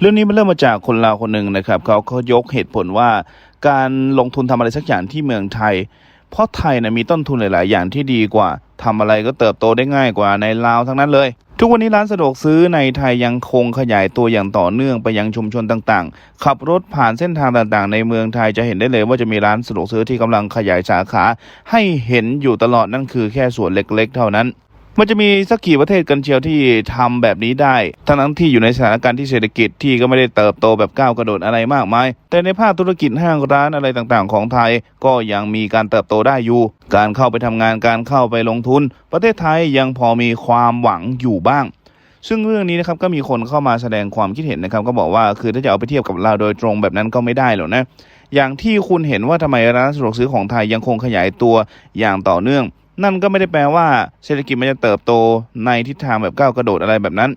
เรื่องนี้มันเริ่มมาจากคนลาวคนหนึ่งนะครับเขาเขายกเหตุผลว่า การลงทุนทำอะไรสักอย่างที่เมืองไทย เพราะไทยนะมีต้นทุนหลาย ๆ อย่างที่ดีกว่าทำอะไรก็เติบโตได้ง่ายกว่าในลาวทั้งนั้นเลย ทุกวันนี้ร้านสะดวกซื้อในไทยยังคงขยายตัวอย่างต่อเนื่องไปยังชุมชนต่าง ๆ ขับรถผ่านเส้นทางต่าง ๆ ในเมืองไทยจะเห็นได้เลยว่าจะมีร้านสะดวกซื้อที่กำลังขยายสาขา ให้เห็นอยู่ตลอดนั่นคือแค่ส่วนเล็ก ๆ เท่านั้น มันจะมีสักกี่ประเทศกันเชียวที่ทำแบบนี้ได้ ทั้งนั้นที่อยู่ในสถานการณ์ที่เศรษฐกิจที่ก็ไม่ได้เติบโตแบบก้าวกระโดดอะไรมากมาย แต่ในภาคธุรกิจห้างร้านอะไรต่างๆ ของไทย ก็ยังมีการเติบโตได้อยู่ การเข้าไปทำงานการเข้าไปลงทุน ประเทศไทยยังพอมีความหวังอยู่บ้างซึ่งเรื่องนี้นะครับก็มีคนเข้ามาแสดงความคิดเห็นนะครับ ก็บอกว่าคือถ้าจะเอาไปเทียบกับเราวโดยตรงแบบนั้นก็ไม่ได้หรอกนะ อย่างที่คุณเห็นว่าทำไมร้านสะดวกซื้อของไทยยังคงขยายตัวอย่างต่อเนื่อง นั่นก็ไม่ได้แปลว่าเศรษฐกิจมันจะเติบโตในทิศทางแบบก้าวกระโดดอะไรแบบนั้น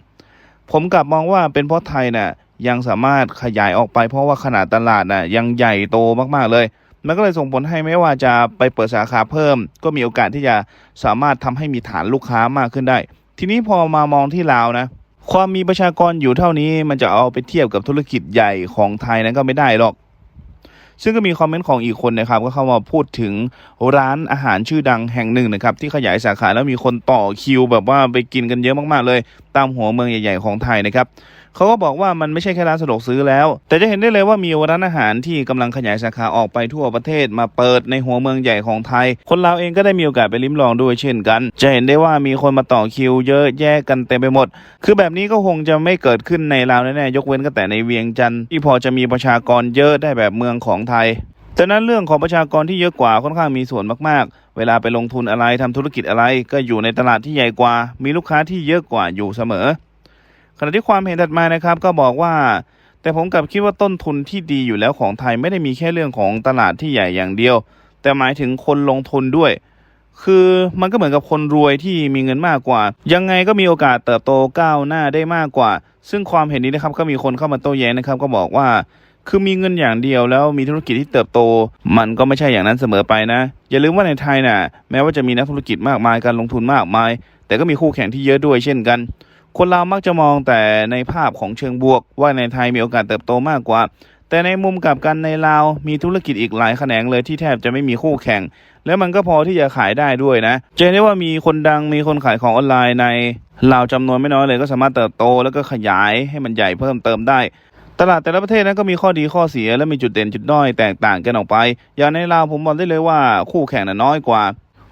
ผมกลับมองว่าเป็นเพราะไทยน่ะยังสามารถขยายออกไปเพราะว่าขนาดตลาดน่ะยังใหญ่โตมากๆเลย มันก็เลยส่งผลให้ไม่ว่าจะไปเปิดสาขาเพิ่ม ก็มีโอกาสที่จะสามารถทำให้มีฐานลูกค้ามากขึ้นได้ ทีนี้พอมามองที่ลาวนะ ความมีประชากรอยู่เท่านี้มันจะเอาไปเทียบกับธุรกิจใหญ่ของไทยนั้นก็ไม่ได้หรอก ซึ่งก็มีคอมเมนต์ของอีกคนนะครับก็เข้ามาพูดถึงร้านอาหารชื่อดังแห่งหนึ่งนะครับที่ขยายสาขาแล้วมีคนต่อคิว แบบว่าไปกินกันเยอะมากๆเลย ตามหัวเมืองใหญ่ ๆของไทยนะครับ เขาก็บอกว่ามันไม่ใช่แค่ร้านสะดวกซื้อแล้ว แต่จะเห็นได้เลยว่ามีร้านอาหารที่กำลังขยายสาขาออกไปทั่วประเทศมาเปิดในหัวเมืองใหญ่ของไทย คนเราเองก็ได้มีโอกาสไปลิ้มลองด้วยเช่นกัน จะเห็นได้ว่ามีคนมาต่อคิวเยอะแยะกันเต็มไปหมด คือแบบนี้ก็คงจะไม่เกิดขึ้นในลาวแน่ๆยกเว้นก็แต่ในเวียงจันทร์ที่พอจะมีประชากรเยอะได้แบบเมืองของไทยแต่นั้นเรื่องของประชากรที่เยอะกว่าค่อนข้างมีส่วนมากๆ เวลาไปลงทุนอะไรทำธุรกิจอะไร ก็อยู่ในตลาดที่ใหญ่กว่า มีลูกค้าที่เยอะกว่าอยู่เสมอ ขณะที่ความเห็นถัดมานะครับก็บอกว่า แต่ผมกลับคิดว่าต้นทุนที่ดีอยู่แล้วของไทยไม่ได้มีแค่เรื่องของตลาดที่ใหญ่อย่างเดียว แต่หมายถึงคนลงทุนด้วย คือมันก็เหมือนกับคนรวยที่มีเงินมากกว่า ยังไงก็มีโอกาสเติบโตก้าวหน้าได้มากกว่า ซึ่งความเห็นนี้นะครับก็มีคนเข้ามาโต้แย้งนะครับ ก็บอกว่าคือมีเงินอย่างเดียวแล้วมีธุรกิจที่เติบโต มันก็ไม่ใช่อย่างนั้นเสมอไปนะ อย่าลืมว่าในไทยน่ะ แม้ว่าจะมีนักธุรกิจมากมายการลงทุนมากมาย แต่ก็มีคู่แข่งที่เยอะด้วยเช่นกัน คนเรามักจะมองแต่ในภาพของเชิงบวก ว่าในไทยมีโอกาสเติบโตมากกว่า แต่ในมุมกลับกันในลาวมีธุรกิจอีกหลายแขนงเลยที่แทบจะไม่มีคู่แข่ง แล้วมันก็พอที่จะขายได้ด้วยนะจะเห็นได้ว่ามีคนดังมีคนขายของออนไลน์ในลาวจำนวนไม่น้อยเลยก็สามารถเติบโต แล้วก็ขยายให้มันใหญ่เพิ่มเติมได้ตลาดแต่ละประเทศนั้นก็มีข้อดีข้อเสียและมีจุดเด่นจุดด้อยแตกต่างกันออกไป อย่างในลาวผมบอกได้เลยว่าคู่แข่งน่ะน้อยกว่า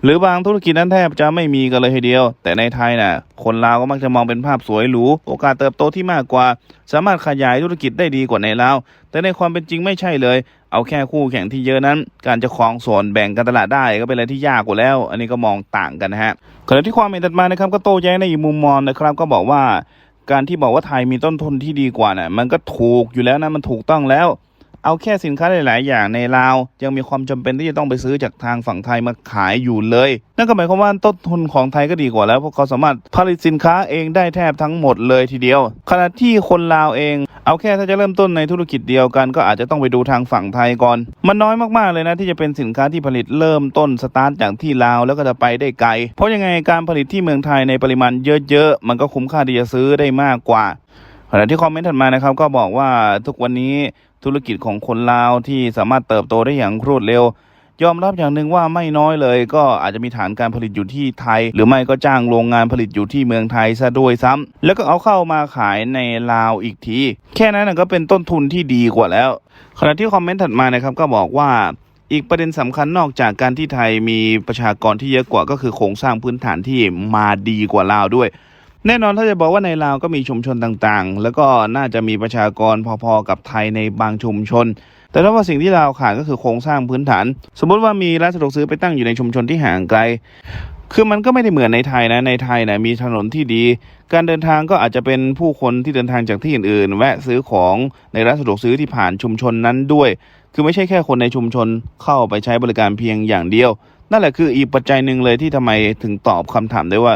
หรือบางธุรกิจนั้นแทบจะไม่มีกันเลยทีเดียว แต่ในไทยน่ะ คนลาวก็มักจะมองเป็นภาพสวยหรู โอกาสเติบโตที่มากกว่า สามารถขยายธุรกิจได้ดีกว่าในลาว แต่ในความเป็นจริงไม่ใช่เลย เอาแค่คู่แข่งที่เยอะนั้น การจะครองส่วนแบ่งการตลาดได้ก็เป็นอะไรที่ยากกว่าแล้ว อันนี้ก็มองต่างกันนะฮะขณะที่ความเห็นถัดมานะครับก็โต้แย้งในอีกมุมมองนะครับ ก็บอกว่า การที่บอกว่าไทยมีต้นทุนที่ดีกว่าน่ะมันก็ถูกอยู่แล้วนะมันถูกต้องแล้ว เอาแค่สินค้าหลาย ๆ อย่างในลาว ยังมีความจำเป็นที่จะต้องไปซื้อจากทางฝั่งไทยมาขายอยู่เลย นั่นก็หมายความว่าต้นทุนของไทยก็ดีกว่าแล้วเพราะเขาสามารถผลิตสินค้าเองได้แทบทั้งหมดเลยทีเดียว ขณะที่คนลาวเองเอาแค่ถ้าจะเริ่มต้นในธุรกิจเดียวกัน ก็อาจจะต้องไปดูทางฝั่งไทยก่อน มันน้อยมากๆเลยนะที่จะเป็นสินค้าที่ผลิตเริ่มต้นสตาร์ทจากที่ลาวแล้วก็จะไปได้ไกล เพราะยังไงการผลิตที่เมืองไทยในปริมาณเยอะ ๆ มันก็คุ้มค่าที่จะซื้อได้มากกว่าขณะที่คอมเมนต์ถัดมานะครับก็บอกว่าทุกวันนี้ ธุรกิจของคนลาวที่สามารถเติบโตได้อย่างรวดเร็ว ยอมรับอย่างหนึ่งว่าไม่น้อยเลย ก็อาจจะมีฐานการผลิตอยู่ที่ไทย หรือไม่ก็จ้างโรงงานผลิตอยู่ที่เมืองไทยซะด้วยซ้ำแล้วก็เอาเข้ามาขายในลาวอีกที แค่นั้นก็เป็นต้นทุนที่ดีกว่าแล้ว ขณะที่คอมเมนต์ถัดมานะครับก็บอกว่าอีกประเด็นสำคัญนอกจากการที่ไทยมีประชากรที่เยอะกว่าก็คือโครงสร้างพื้นฐานที่มาดีกว่าลาวด้วย แน่นอนถ้าจะบอกว่าในลาวก็มีชุมชนต่างๆ แล้วก็น่าจะมีประชากรพอๆกับไทยในบางชุมชน แต่ถ้าว่าสิ่งที่ลาวขาดก็คือโครงสร้างพื้นฐาน สมมติว่ามีร้านสะดวกซื้อไปตั้งอยู่ในชุมชนที่ห่างไกล คือมันก็ไม่ได้เหมือนในไทยนะ ในไทยนะมีถนนที่ดี การเดินทางก็อาจจะเป็นผู้คนที่เดินทางจากที่อื่นๆ แวะซื้อของในร้านสะดวกซื้อที่ผ่านชุมชนนั้นด้วย คือไม่ใช่แค่คนในชุมชนเข้าไปใช้บริการเพียงอย่างเดียว นั่นแหละคืออีกปัจจัยหนึ่งเลยที่ทำไมถึงตอบคำถามได้ว่า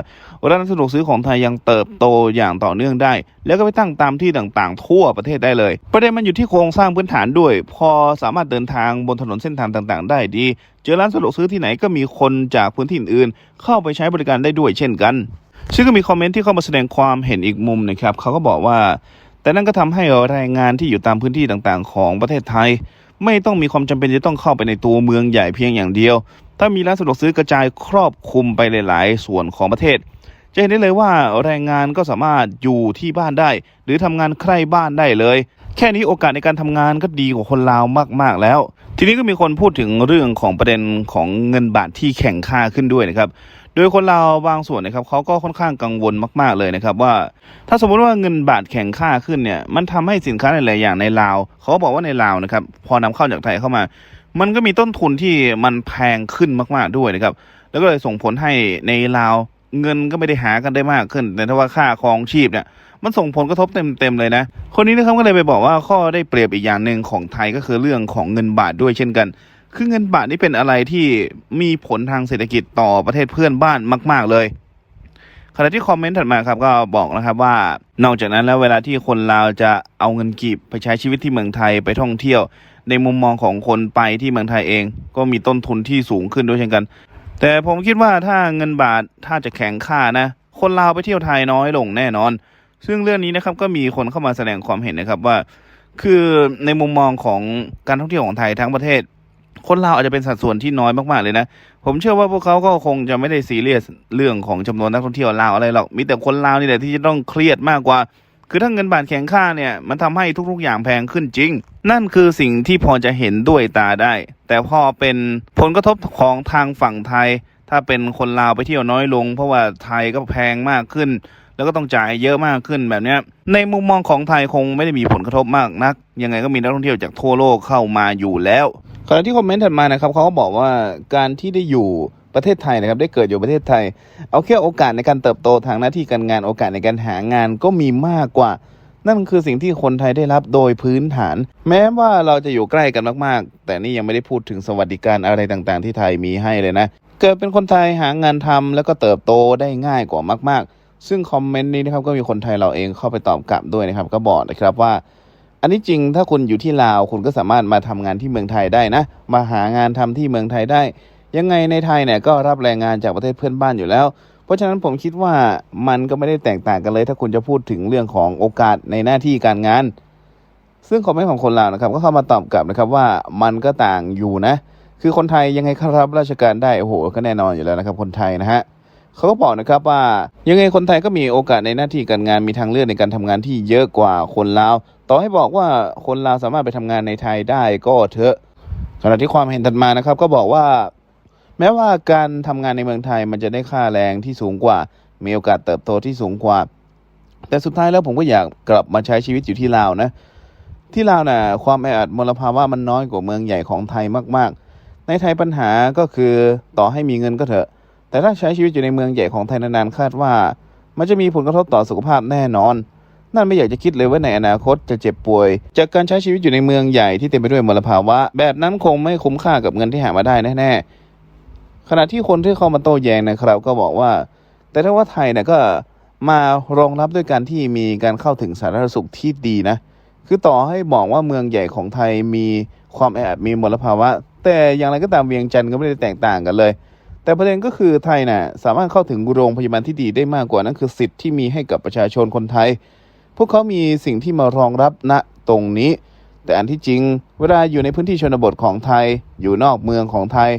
ร้านสะดวกซื้อของไทยยังเติบโตอย่างต่อเนื่องได้ แล้วก็ไปตั้งตามที่ต่างๆ ทั่วประเทศได้เลย ประเด็นมันอยู่ที่โครงสร้างพื้นฐานด้วย พอสามารถเดินทางบนถนนเส้นทางต่างๆ ได้ดี เจอร้านสะดวกซื้อที่ไหนก็มีคนจากพื้นที่อื่นเข้าไปใช้บริการได้ด้วยเช่นกัน ซึ่งก็มีคอมเมนต์ที่เข้ามาแสดงความเห็นอีกมุมนะครับเขาก็บอกว่า แต่นั่นก็ทำให้แรงงานที่อยู่ตามพื้นที่ต่างๆ ของประเทศไทย ไม่ต้องมีความจำเป็นจะต้องเข้าไปในตัวเมืองใหญ่เพียงอย่างเดียว ถ้ามีร้านสะดวกซื้อกระจายครอบคลุมไปหลาย ๆ ส่วนของประเทศ จะเห็นได้เลยว่าแรงงานก็สามารถอยู่ที่บ้านได้ หรือทำงานใกล้บ้านได้เลย แค่นี้โอกาสในการทำงานก็ดีกว่าคนลาวมาก ๆ แล้ว ทีนี้ก็มีคนพูดถึงเรื่องของประเด็นของเงินบาทที่แข่งค่าขึ้นด้วยนะครับโดยคนลาวบางส่วนนะครับเขาก็ค่อนข้างกังวลมากๆเลยนะครับว่า ถ้าสมมติว่าเงินบาทแข่งค่าขึ้นเนี่ยมันทำให้สินค้าหลายๆอย่างในลาวเขาบอกว่าในลาวนะครับพอนำเข้าจากไทยเข้ามา มันก็มีต้นทุนที่มันแพงขึ้นมากๆด้วยนะครับ แล้วก็เลยส่งผลให้ในลาวเงินก็ไม่ได้หากันได้มากขึ้น แต่ถ้าว่าค่าครองชีพเนี่ย มันส่งผลกระทบเต็มๆเลยนะ คนนี้นะครับก็เลยไปบอกว่าข้อได้เปรียบอีกอย่างหนึ่งของไทยก็คือเรื่องของเงินบาทด้วยเช่นกัน คือเงินบาทนี่เป็นอะไรที่มีผลทางเศรษฐกิจต่อประเทศเพื่อนบ้านมาก ๆเลยขณะที่คอมเมนต์ถัดมาครับก็บอกนะครับว่านอกจากนั้นแล้วเวลาที่คนลาวจะเอาเงินกีบไปใช้ชีวิตที่เมืองไทยไปท่องเที่ยว ในมุมมองของคนไปที่เมืองไทยเอง ก็มีต้นทุนที่สูงขึ้นด้วยเช่นกัน แต่ผมคิดว่าถ้าเงินบาทถ้าจะแข็งค่านะ คนลาวไปเที่ยวไทยน้อยลงแน่นอน ซึ่งเรื่องนี้นะครับก็มีคนเข้ามาแสดงความเห็นนะครับว่า คือในมุมมองของการท่องเที่ยวของไทยทั้งประเทศ คนลาวอาจจะเป็นสัดส่วนที่น้อยมากๆเลยนะ ผมเชื่อว่าพวกเขาก็คงจะไม่ได้ซีเรียสเรื่องของจำนวนนักท่องเที่ยวลาวอะไรหรอกมีแต่คนลาวนี่แหละที่จะต้องเครียดมากกว่า คือถ้าเงินบาทแข็งค่าเนี่ยมันทำให้ทุกๆอย่างแพงขึ้นจริง นั่นคือสิ่งที่พอจะเห็นด้วยตาได้ แต่พอเป็นผลกระทบของทางฝั่งไทย ถ้าเป็นคนลาวไปเที่ยวน้อยลง เพราะว่าไทยก็แพงมากขึ้น แล้วก็ต้องจ่ายเยอะมากขึ้นแบบนี้ในมุมมองของไทยคงไม่ได้มีผลกระทบมากนัก ยังไงก็มีนักท่องเที่ยวจากทั่วโลกเข้ามาอยู่แล้วขณะที่คอมเมนต์ถัดมานะครับเขาก็บอกว่าการที่ได้อยู่ ประเทศไทยนะครับได้เกิดอยู่ประเทศไทย เอาแค่โอกาสในการเติบโตทางหน้าที่การงานโอกาสในการหางานก็มีมากกว่า นั่นคือสิ่งที่คนไทยได้รับโดยพื้นฐาน แม้ว่าเราจะอยู่ใกล้กันมากๆ แต่นี่ยังไม่ได้พูดถึงสวัสดิการอะไรต่างๆ ที่ไทยมีให้เลยนะ เกิดเป็นคนไทยหางานทำแล้วก็เติบโตได้ง่ายกว่ามากๆ ซึ่งคอมเมนต์นี้นะครับก็มีคนไทยเราเองเข้าไปตอบกลับด้วยนะครับ ก็บอกนะครับว่าอันนี้จริงถ้าคุณอยู่ที่ลาวคุณก็สามารถมาทำงานที่เมืองไทยได้นะ มาหางานทำที่เมืองไทยได้ ยังไงในไทยเนี่ยก็รับแรงงานจากประเทศเพื่อนบ้านอยู่แล้ว เพราะฉะนั้นผมคิดว่ามันก็ไม่ได้แตกต่างกันเลย ถ้าคุณจะพูดถึงเรื่องของโอกาสในหน้าที่การงาน ซึ่งคอมเมนต์ของคนลาวนะครับ ก็เข้ามาตอบกลับนะครับว่ามันก็ต่างอยู่นะ คือคนไทยยังไงเขารับราชการได้โอ้โหก็แน่นอนอยู่แล้วนะครับ คนไทยนะฮะเขาก็บอกนะครับว่ายังไงคนไทยก็มีโอกาสในหน้าที่การงานมีทางเลือกในการทำงานที่เยอะกว่าคนลาวต่อให้บอกว่าคนลาวสามารถไปทำงานในไทยได้ก็เถอะขณะที่ความเห็นถัดมานะครับ ก็บอกว่า แม้ว่าการทำงานในเมืองไทยมันจะได้ค่าแรงที่สูงกว่า มีโอกาสเติบโตที่สูงกว่า แต่สุดท้ายแล้วผมก็อยากกลับมาใช้ชีวิตอยู่ที่ลาวนะ ที่ลาวน่ะความแออัดมลภาวะมันน้อยกว่าเมืองใหญ่ของไทยมากๆ ในไทยปัญหาก็คือต่อให้มีเงินก็เถอะ แต่ถ้าใช้ชีวิตอยู่ในเมืองใหญ่ของไทยนานๆคาดว่า มันจะมีผลกระทบต่อสุขภาพแน่นอนนั่นไม่อยากจะคิดเลยว่าในอนาคตจะเจ็บป่วย จากการใช้ชีวิตอยู่ในเมืองใหญ่ที่เต็มไปด้วยมลภาวะ แบบนั้นคงไม่คุ้มค่ากับเงินที่หามาได้แน่ๆ ขณะที่คนที่เข้ามาโต้แย้งนะครับ ก็บอกว่า แต่ถ้าว่าไทยเนี่ยก็มารองรับด้วยการที่มีการเข้าถึงสาธารณสุขที่ดีนะ คือต่อให้บอกว่าเมืองใหญ่ของไทยมีความแออัดมีมลภาวะ แต่อย่างไรก็ตามเวียงจันทร์ก็ไม่ได้แตกต่างกันเลย แต่ประเด็นก็คือไทยน่ะสามารถเข้าถึงโรงพยาบาลที่ดีได้มากกว่านั่นคือสิทธิ์ที่มีให้กับประชาชนคนไทย พวกเขามีสิ่งที่มารองรับณตรงนี้ แต่อันที่จริง เวลาอยู่ในพื้นที่ชนบทของไทย อยู่นอกเมืองของไทย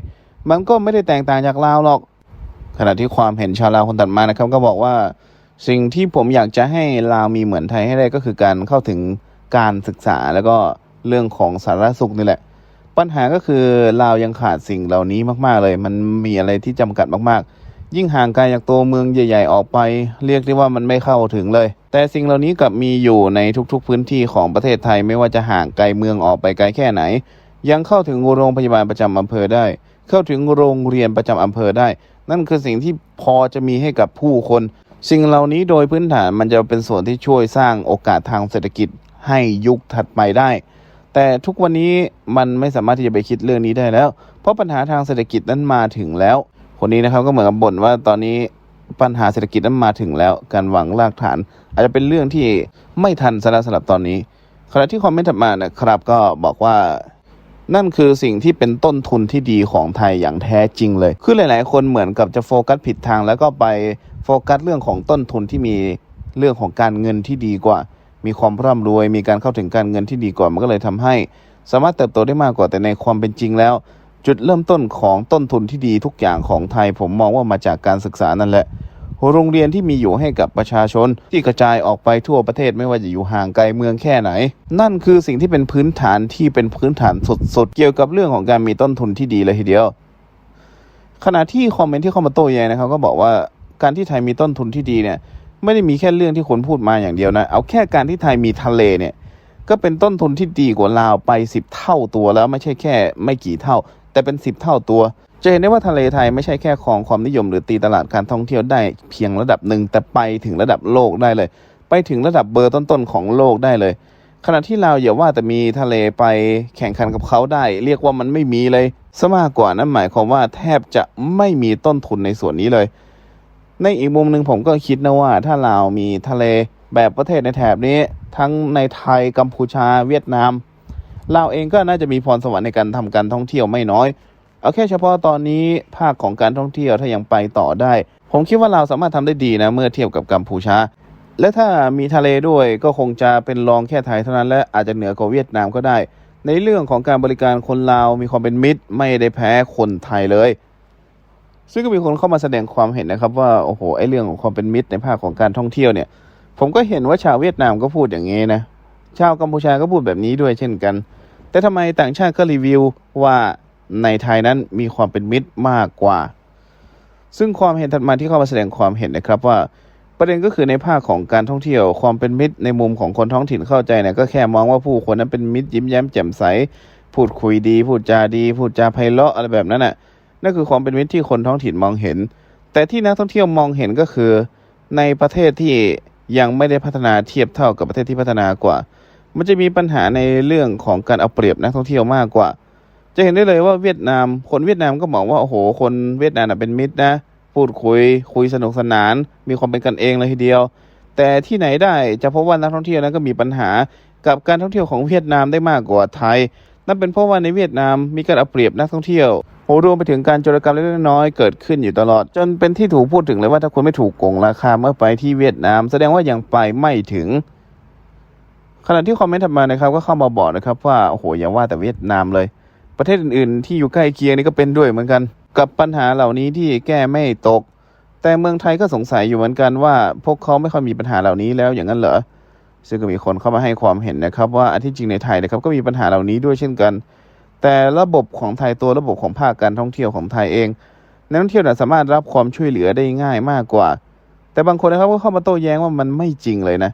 มันก็ไม่ได้แตกต่างจากลาวหรอก ขณะที่ความเห็นชาวลาวคนตัดมานะครับ ก็บอกว่าสิ่งที่ผมอยากจะให้ลาวมีเหมือนไทยให้ได้ก็คือการเข้าถึงการศึกษาแล้วก็เรื่องของสาธารณสุขนี่แหละ ปัญหาก็คือลาวยังขาดสิ่งเหล่านี้มาก ๆ เลย มันมีอะไรที่จำกัดมาก ๆ ยิ่งห่างไกลจากตัวเมืองใหญ่ ๆ ออกไป เรียกได้ว่ามันไม่เข้าถึงเลย แต่สิ่งเหล่านี้กลับมีอยู่ในทุก ๆ พื้นที่ของประเทศไทยไม่ว่าจะห่างไกลเมืองออกไปไกลแค่ไหน ยังเข้าถึงโรงพยาบาลประจำอำเภอได้ เข้าถึงโรงเรียนประจำอำเภอได้ นั่นคือสิ่งที่พอจะมีให้กับผู้คน สิ่งเหล่านี้โดยพื้นฐานมันจะเป็นส่วนที่ช่วยสร้างโอกาสทางเศรษฐกิจให้ยุคถัดไปได้ แต่ทุกวันนี้มันไม่สามารถที่จะไปคิดเรื่องนี้ได้แล้ว เพราะปัญหาทางเศรษฐกิจนั้นมาถึงแล้ว คนนี้นะครับก็เหมือนกับบ่นว่าตอนนี้ปัญหาเศรษฐกิจนั้นมาถึงแล้ว การหวังรากฐาน อาจจะเป็นเรื่องที่ไม่ทันสลับสำหรับตอนนี้ขณะที่คอมเมนต์ถัดมานะครับก็บอกว่า นั่นคือสิ่งที่เป็นต้นทุนที่ดีของไทยอย่างแท้จริงเลย คือหลาย ๆ คนเหมือนกับจะโฟกัสผิดทาง แล้วก็ไปโฟกัสเรื่องของต้นทุนที่มีเรื่องของการเงินที่ดีกว่า มีความร่ำรวย มีการเข้าถึงการเงินที่ดีกว่า มันก็เลยทำให้ สามารถเติบโตได้มากกว่าแต่ในความเป็นจริงแล้ว จุดเริ่มต้นของต้นทุนที่ดีทุกอย่างของไทย ผมมองว่ามาจากการศึกษานั่นแหละ โรงเรียนที่มีอยู่ให้กับประชาชน ที่กระจายออกไปทั่วประเทศไม่ว่าจะอยู่ห่างไกลเมืองแค่ไหน นั่นคือสิ่งที่เป็นพื้นฐานที่เป็นพื้นฐานสุดๆ เกี่ยวกับเรื่องของการมีต้นทุนที่ดีเลยทีเดียว ขณะที่คอมเมนต์ที่เข้ามาโต้แย้งนะครับก็บอกว่าการที่ไทยมีต้นทุนที่ดีเนี่ยไม่ได้มีแค่เรื่องที่คนพูดมาอย่างเดียวนะ เอาแค่การที่ไทยมีทะเลเนี่ยก็เป็นต้นทุนที่ดีกว่าลาวไปสิบเท่าตัวแล้วไม่ใช่แค่ไม่กี่เท่า แต่เป็นสิบเท่าตัว จะเห็นได้ว่าทะเลไทยไม่ใช่แค่ของความนิยมหรือตีตลาดการท่องเที่ยวได้เพียงระดับหนึ่งแต่ไปถึงระดับโลกได้เลย ไปถึงระดับเบอร์ต้นๆของโลกได้เลย ขณะที่เราอย่าว่าแต่มีทะเลไปแข่งขันกับเขาได้ เรียกว่ามันไม่มีเลยซะมากกว่านั้นหมายความว่าแทบจะไม่มีต้นทุนในส่วนนี้เลย ในอีกมุมหนึ่งผมก็คิดนะว่า ถ้าเรามีทะเลแบบประเทศในแถบนี้ ทั้งในไทยกัมพูชา เวียดนามเราเองก็น่าจะมีพรสวรรค์ในการทำการท่องเที่ยวไม่น้อย เอาแค่เฉพาะตอนนี้ภาคของการท่องเที่ยวถ้ายังไปต่อได้ ผมคิดว่าเราสามารถทำได้ดีนะ เมื่อเทียบกับกัมพูชา และถ้ามีทะเลด้วยก็คงจะเป็นรองแค่ไทยเท่านั้นและอาจจะเหนือกว่าเวียดนามก็ได้ ในเรื่องของการบริการคนลาวมีความเป็นมิตร ไม่ได้แพ้คนไทยเลย ซึ่งก็มีคนเข้ามาแสดงความเห็นนะครับว่าโอ้โหไอเรื่องของความเป็นมิตรในภาคของการท่องเที่ยวเนี่ย ผมก็เห็นว่าชาวเวียดนามก็พูดอย่างนี้นะชาวกัมพูชาก็พูดแบบนี้ด้วยเช่นกัน แต่ทำไมต่างชาติก็รีวิวว่า ในไทยนั้นมีความเป็นมิตรมากกว่า ซึ่งความเห็นถัดมาที่เข้ามาแสดงความเห็นนะครับว่าประเด็นก็คือในภาคของการท่องเที่ยวความเป็นมิตรในมุมของคนท้องถิ่นเข้าใจเนี่ยก็แค่มองว่าผู้คนนั้นเป็นมิตรยิ้มแย้มแจ่มใส พูดคุยดี พูดจาดี พูดจาไพเราะอะไรแบบนั้นน่ะนั่นคือความเป็นมิตรที่คนท้องถิ่นมองเห็น แต่ที่นักท่องเที่ยวมองเห็นก็คือ ในประเทศที่ยังไม่ได้พัฒนาเทียบเท่ากับประเทศที่พัฒนากว่า มันจะมีปัญหาในเรื่องของการเอาเปรียบนักท่องเที่ยวมากกว่า จะเห็นได้เลยว่าเวียดนาม คนเวียดนามก็บอกว่าโอ้โห คนเวียดนามเป็นมิตรนะ พูดคุย คุยสนุกสนาน มีความเป็นกันเองเลยทีเดียว แต่ที่ไหนได้จะพบว่านักท่องเที่ยวนั้นก็มีปัญหากับการท่องเที่ยวของเวียดนามได้มากกว่าไทย นั่นเป็นเพราะว่าในเวียดนามมีการเอาเปรียบนักท่องเที่ยวโอ้รวมไปถึงการโจรกรรมเล็กน้อยเกิดขึ้นอยู่ตลอด จนเป็นที่ถูกพูดถึงเลยว่าถ้าคุณไม่ถูกโกงราคาเมื่อไปที่เวียดนาม แสดงว่ายังไปไม่ถึงขณะที่คอมเมนต์ถัดมานะครับก็เข้ามาบอกนะครับว่าโอ้โหอย่าว่าแต่เวียดนามเลย ประเทศอื่นๆ ที่อยู่ใกล้เคียงนี่ก็เป็นด้วยเหมือนกัน กับปัญหาเหล่านี้ที่แก้ไม่ตก แต่เมืองไทยก็สงสัยอยู่เหมือนกันว่าพวกเขาไม่ค่อยมีปัญหาเหล่านี้แล้วอย่างนั้นเหรอซึ่งก็มีคนเข้ามาให้ความเห็นนะครับ ว่าอันที่จริงในไทยนะครับก็มีปัญหาเหล่านี้ด้วยเช่นกัน แต่ระบบของไทยตัวระบบของภาคการท่องเที่ยวของไทยเองนักท่องเที่ยวสามารถรับความช่วยเหลือได้ง่ายมากกว่า แต่บางคนนะครับก็เข้ามาโต้แย้งว่ามันไม่จริงเลยนะ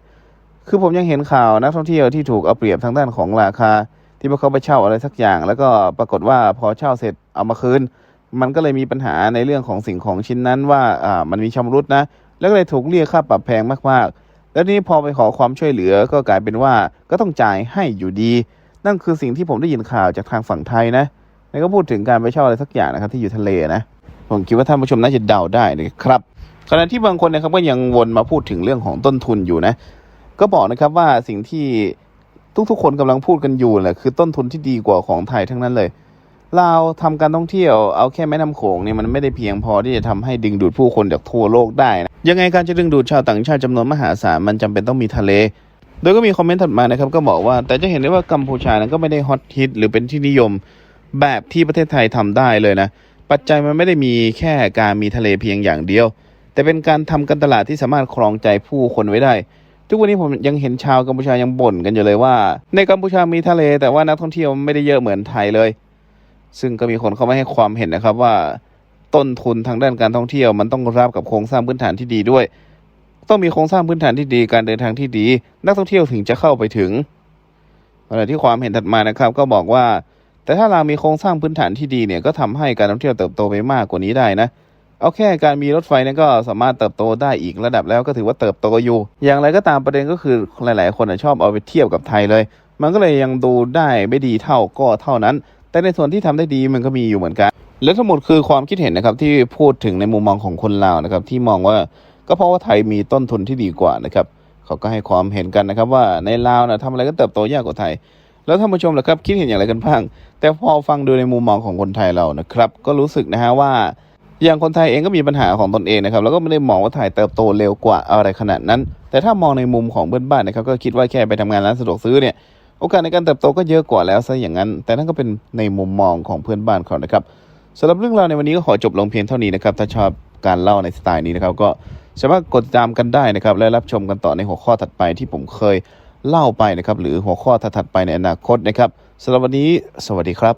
คือผมยังเห็นข่าวนักท่องเที่ยวที่ถูกเอาเปรียบทางด้านของราคา ที่พวกเขาไปเช่าอะไรสักอย่าง แล้วก็ปรากฏว่าพอเช่าเสร็จเอามาคืน มันก็เลยมีปัญหาในเรื่องของสิ่งของชิ้นนั้นว่าอ่ามันมีชำรุดนะ แล้วก็เลยถูกเรียกค่าปรับแพงมากๆ แล้วนี่พอไปขอความช่วยเหลือก็กลายเป็นว่าก็ต้องจ่ายให้อยู่ดี นั่นคือสิ่งที่ผมได้ยินข่าวจากทางฝั่งไทยนะแล้วก็พูดถึงการไปเช่าอะไรสักอย่างนะครับที่อยู่ทะเลนะผมคิดว่าท่านผู้ชมน่าจะเดาได้นะครับขณะที่บางคนนะครับก็ยังวนมาพูดถึงเรื่องของต้นทุนอยู่นะ ก็บอกนะครับว่าสิ่งที่ ทุกๆ คนกำลังพูดกันอยู่แหละคือต้นทุนที่ดีกว่าของไทยทั้งนั้นเลยเราวทำการท่องเที่ยวเอาแค่แม่น้ำโขงเนี่ยมันไม่ได้เพียงพอที่จะทำให้ดึงดูดผู้คนจากทั่วโลกได้นะยังไงการจะดึงดูดชาวต่างชาติจำนวนมหาศาลมันจำเป็นต้องมีทะเล โดยก็มีคอมเมนต์ถัดมานะครับก็บอกว่า แต่จะเห็นได้ว่ากัมพูชานั้นก็ไม่ได้ฮอตฮิตหรือเป็นที่นิยมแบบที่ประเทศไทยทำได้เลยนะ ปัจจัยมันไม่ได้มีแค่การมีทะเลเพียงอย่างเดียว แต่เป็นการทำการตลาดที่สามารถครองใจผู้คนไว้ได้ ทุกวันนี้ผมยังเห็นชาวกัมพูชายังบ่นกันอยู่เลยว่า ในกัมพูชามีทะเล แต่ว่านักท่องเที่ยวไม่ได้เยอะเหมือนไทยเลย ซึ่งก็มีคนเข้ามาให้ความเห็นนะครับว่า ต้นทุนทางด้านการท่องเที่ยวมันต้องรับกับโครงสร้างพื้นฐานที่ดีด้วย ต้องมีโครงสร้างพื้นฐานที่ดีการเดินทางที่ดี นักท่องเที่ยวถึงจะเข้าไปถึงขณะที่ความเห็นถัดมานะครับ ก็บอกว่า แต่ถ้าเรามีโครงสร้างพื้นฐานที่ดีเนี่ยก็ทำให้การท่องเที่ยวเติบโตไปมากกว่านี้ได้นะ เอาแค่การมีรถไฟนี่ยก็สามารถเติบโตได้อีกระดับแล้วก็ถือว่าเติบโตอยู่ อย่างไรก็ตามประเด็นก็คือหลาย ๆ คนชอบเอาไปเทียบกับไทยเลย มันก็เลยยังดูได้ไม่ดีเท่าก็เท่านั้น แต่ในส่วนที่ทำได้ดีมันก็มีอยู่เหมือนกัน และทั้งหมดคือความคิดเห็นนะครับที่พูดถึงในมุมมองของคนลาวนะครับที่มองว่าก็เพราะว่าไทยมีต้นทุนที่ดีกว่านะครับเขาก็ให้ความเห็นกันนะครับว่าในลาวนะทำอะไรก็เติบโตยากกว่าไทย แล้วท่านผู้ชมล่ะครับคิดเห็นอย่างไรกันบ้าง แต่พอฟังดูในมุมมองของคนไทยเรานะครับ ก็รู้สึกนะฮะว่า อย่างคนไทยเองก็มีปัญหาของตนเองนะครับแล้วก็ไม่ได้มองว่าไทยเติบโตเร็วกว่าอะไรขนาดนั้น แต่ถ้ามองในมุมของเพื่อนบ้านนะครับก็คิดว่าแค่ไปทำงานร้านสะดวกซื้อเนี่ยโอกาสในการเติบโตก็เยอะกว่าแล้วซะอย่างนั้น แต่นั่นก็เป็นในมุมมองของเพื่อนบ้านเขานะครับสำหรับเรื่องราวในวันนี้ก็ขอจบลงเพียงเท่านี้นะครับถ้าชอบการเล่าในสไตล์นี้นะครับก็สามารถกดติดตามกันได้นะครับและรับชมกันต่อในหัวข้อถัดไปที่ผมเคยเล่าไปนะครับหรือหัวข้อถัดไปในอนาคตนะครับสำหรับวันนี้ สวัสดีครับ